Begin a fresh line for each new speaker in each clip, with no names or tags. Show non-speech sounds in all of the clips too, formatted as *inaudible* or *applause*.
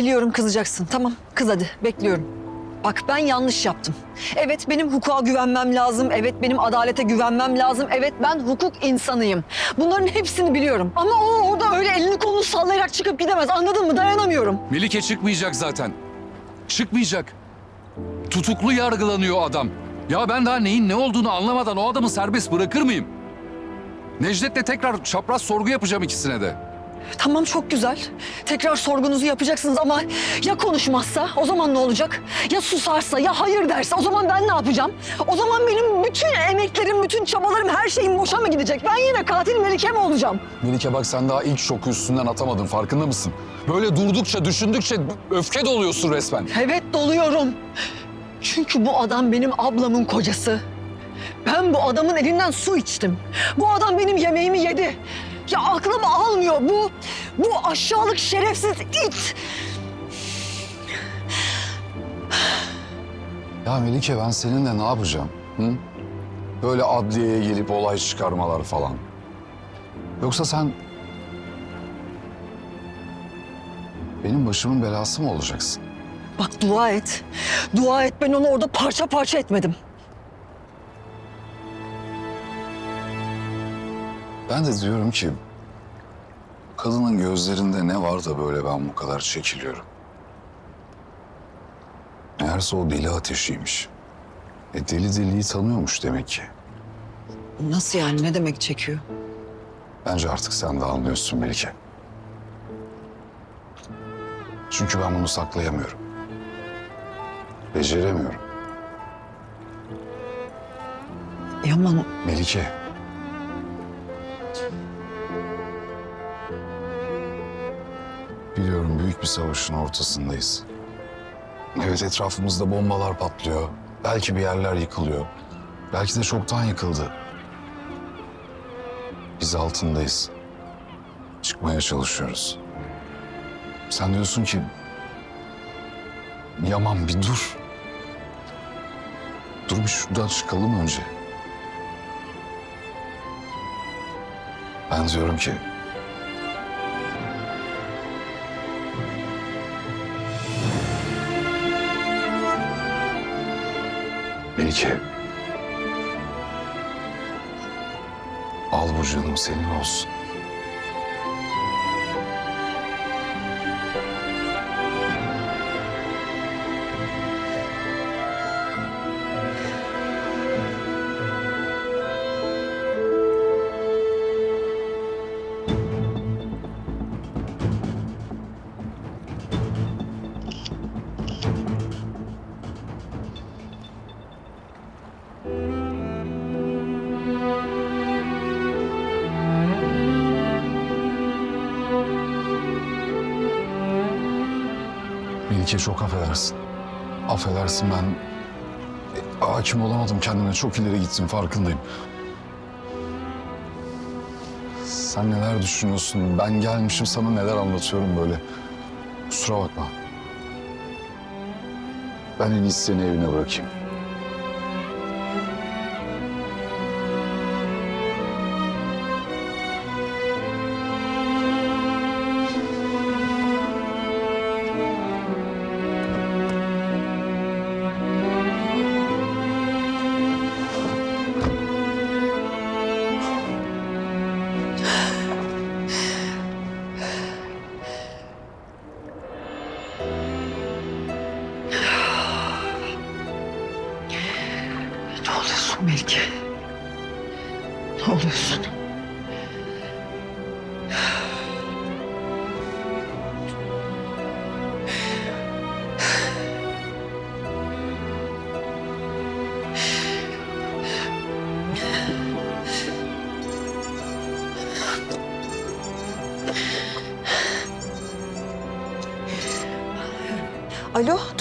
Biliyorum kızacaksın. Tamam kız hadi bekliyorum. Bak ben yanlış yaptım. Evet benim hukuka güvenmem lazım. Evet benim adalete güvenmem lazım. Evet ben hukuk insanıyım. Bunların hepsini biliyorum. Ama o orada öyle elini kolunu sallayarak çıkıp gidemez. Anladın mı? Dayanamıyorum.
Melike çıkmayacak zaten. Çıkmayacak. Tutuklu yargılanıyor adam. Ya ben daha neyin ne olduğunu anlamadan o adamı serbest bırakır mıyım? Necdet'le tekrar çapraz sorgu yapacağım ikisine de.
Tamam çok güzel. Tekrar sorgunuzu yapacaksınız ama ya konuşmazsa o zaman ne olacak? Ya susarsa ya hayır derse o zaman ben ne yapacağım? O zaman benim bütün emeklerim, bütün çabalarım, her şeyim boşa mı gidecek? Ben yine katil Melike mi olacağım?
Melike bak sen daha ilk şoku üstünden atamadın farkında mısın? Böyle durdukça, düşündükçe öfke doluyorsun resmen.
Evet doluyorum. Çünkü bu adam benim ablamın kocası. Ben bu adamın elinden su içtim. Bu adam benim yemeğimi yedi. Ya aklım almıyor. Bu bu aşağılık şerefsiz it.
Ya Melike ben seninle ne yapacağım? Hı? Böyle adliyeye gelip olay çıkarmalar falan. Yoksa sen... Benim başımın belası mı olacaksın?
Bak dua et. Dua et ben onu orada parça parça etmedim.
Ben de diyorum ki... Kadının gözlerinde ne var da böyle ben bu kadar çekiliyorum. Meğerse o deli ateşiymiş. E deli deliyi tanıyormuş demek ki.
Nasıl yani? Ne demek çekiyor?
Bence artık sen de anlıyorsun Melike. Çünkü ben bunu saklayamıyorum. Beceremiyorum.
Yaman
Melike. Bir savaşın ortasındayız. Evet etrafımızda bombalar patlıyor. Belki bir yerler yıkılıyor. Belki de çoktan yıkıldı. Biz altındayız. Çıkmaya çalışıyoruz. Sen diyorsun ki... Yaman bir dur. Dur bir şuradan çıkalım önce. Ben diyorum ki... Melike... Al bu canım senin olsun. Çok affedersin. Affedersin ben e, hakim olamadım kendime. Çok ileri gittim farkındayım. Sen neler düşünüyorsun? Ben gelmişim sana neler anlatıyorum böyle. Kusura bakma. Ben en iyisi seni evine bırakayım.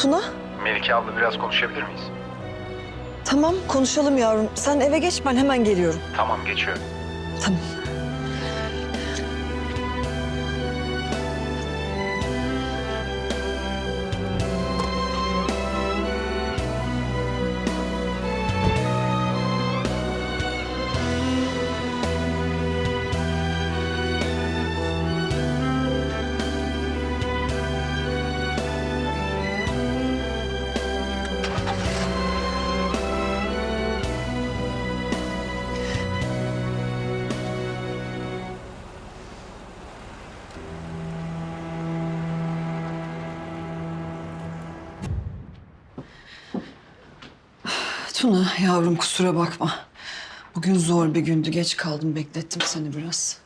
Tuna.
Melike abla biraz konuşabilir miyiz?
Tamam konuşalım yavrum. Sen eve geç ben hemen geliyorum.
Tamam geçiyorum.
Tamam. Tuna yavrum kusura bakma. Bugün zor bir gündü. Geç kaldım. Beklettim seni biraz.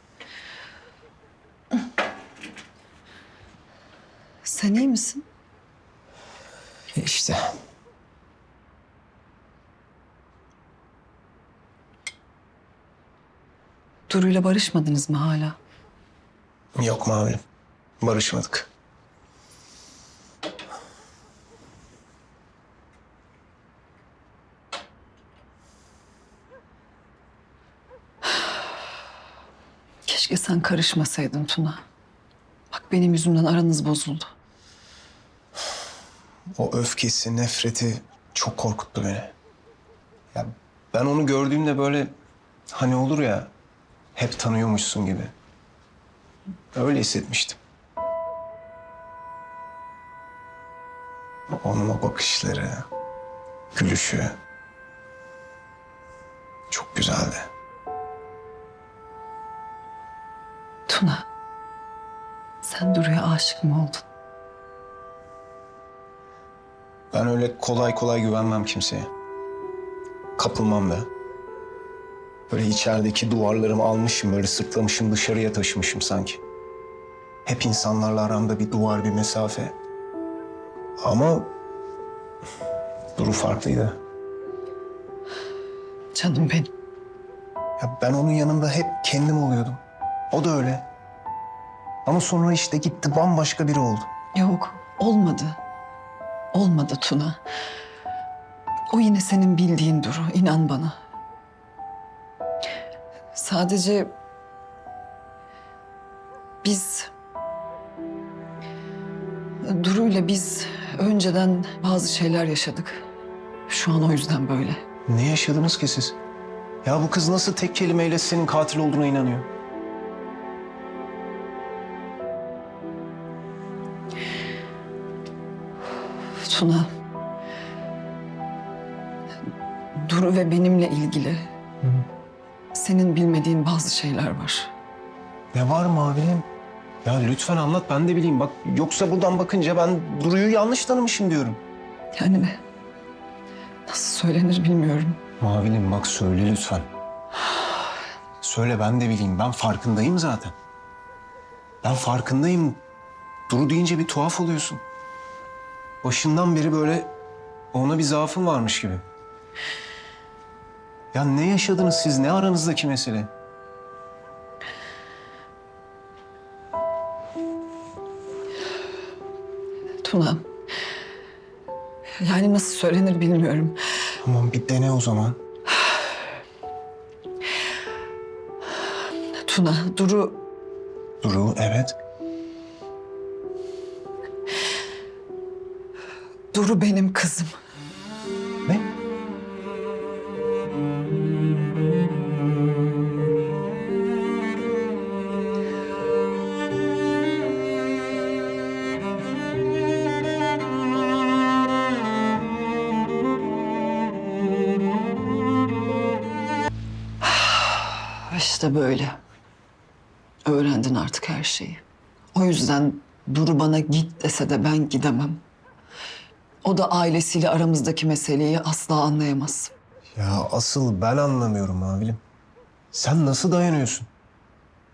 Sen iyi misin?
İşte.
Duru'yla barışmadınız mı hala?
Yok Mavi'm. Barışmadık.
Sen karışmasaydın Tuna. Bak benim yüzümden aranız bozuldu.
O öfkesi, nefreti çok korkuttu beni. Ya ben onu gördüğümde böyle hani olur ya hep tanıyormuşsun gibi. Öyle hissetmiştim. Onun o bakışları, gülüşü çok güzeldi.
Tuna, sen Duru'ya aşık mı oldun?
Ben öyle kolay kolay güvenmem kimseye. Kapılmam da. Böyle içerideki duvarlarımı almışım, böyle sırtlamışım, dışarıya taşımışım sanki. Hep insanlarla aramda bir duvar, bir mesafe. Ama Duru farklıydı.
Canım benim.
Ya ben onun yanında hep kendim oluyordum. O da öyle. Ama sonra işte gitti bambaşka biri oldu.
Yok, olmadı. Olmadı Tuna. O yine senin bildiğin Duru, inan bana. Sadece biz Duru'yla biz önceden bazı şeyler yaşadık. Şu an o yüzden böyle.
Ne yaşadınız ki siz? Ya bu kız nasıl tek kelimeyle senin katil olduğuna inanıyor?
Tuna. Duru ve benimle ilgili senin bilmediğin bazı şeyler var.
Ne var Mavi'm? Ya lütfen anlat ben de bileyim. Bak yoksa buradan bakınca ben Duru'yu yanlış tanımışım diyorum.
Yani ne? Nasıl söylenir bilmiyorum.
Mavi'm bak söyle lütfen. Söyle ben de bileyim. Ben farkındayım zaten. Ben farkındayım. Duru deyince bir tuhaf oluyorsun. Başından beri böyle ona bir zaafın varmış gibi. Ya ne yaşadınız siz? Ne aranızdaki mesele?
Tuna. Yani nasıl söylenir bilmiyorum.
Tamam bir dene o zaman.
Tuna, Duru
Duru evet.
Duru benim kızım.
Ne?
İşte böyle. Öğrendin artık her şeyi. O yüzden Duru bana git dese de ben gidemem. O da ailesiyle aramızdaki meseleyi asla anlayamaz.
Ya asıl ben anlamıyorum Mavilim. Sen nasıl dayanıyorsun?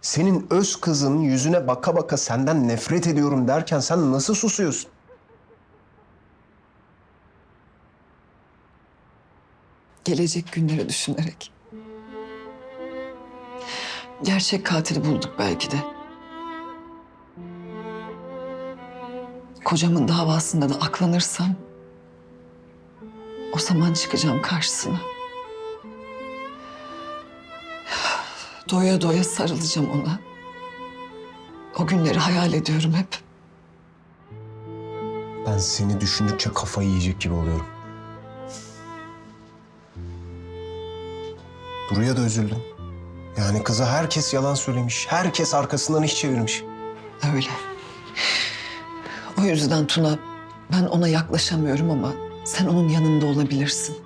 Senin öz kızın yüzüne baka baka senden nefret ediyorum derken sen nasıl susuyorsun?
Gelecek günleri düşünerek. Gerçek katili bulduk belki de. Kocamın davasında da aklanırsam... ...o zaman çıkacağım karşısına. Doya doya sarılacağım ona. O günleri hayal ediyorum hep.
Ben seni düşündükçe kafayı yiyecek gibi oluyorum. Duru'ya da üzüldüm. Yani kıza herkes yalan söylemiş. Herkes arkasından iş çevirmiş.
Öyle. O yüzden Tuna ben ona yaklaşamıyorum ama sen onun yanında olabilirsin.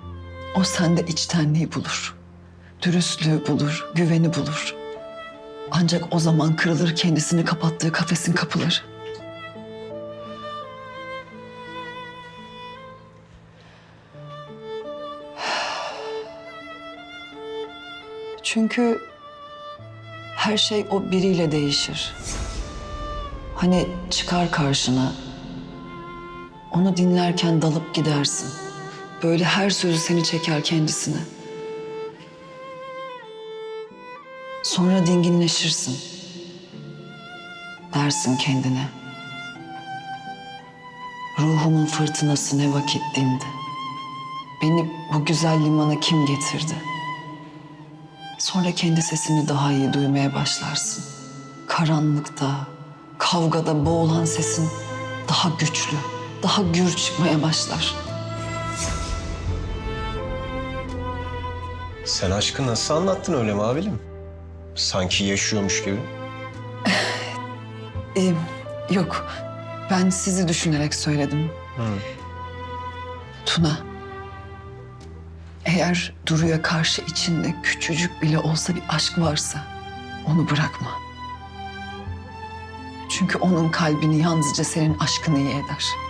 O sende içtenliği bulur. Dürüstlüğü bulur, güveni bulur. Ancak o zaman kırılır kendisini kapattığı kafesin kapıları. Çünkü her şey o biriyle değişir. Hani çıkar karşına. Onu dinlerken dalıp gidersin. Böyle her sözü seni çeker kendisine. Sonra dinginleşirsin. Dersin kendine. Ruhumun fırtınası ne vakit dindi. Beni bu güzel limana kim getirdi? Sonra kendi sesini daha iyi duymaya başlarsın. Karanlıkta, kavgada boğulan sesin daha güçlü, daha gür çıkmaya başlar.
Sen aşkı nasıl anlattın öyle mavilim? Sanki yaşıyormuş gibi. *laughs*
Ee, yok, ben sizi düşünerek söyledim. Tuna, eğer Duru'ya karşı içinde küçücük bile olsa bir aşk varsa onu bırakma. Çünkü onun kalbini yalnızca senin aşkın iyi eder.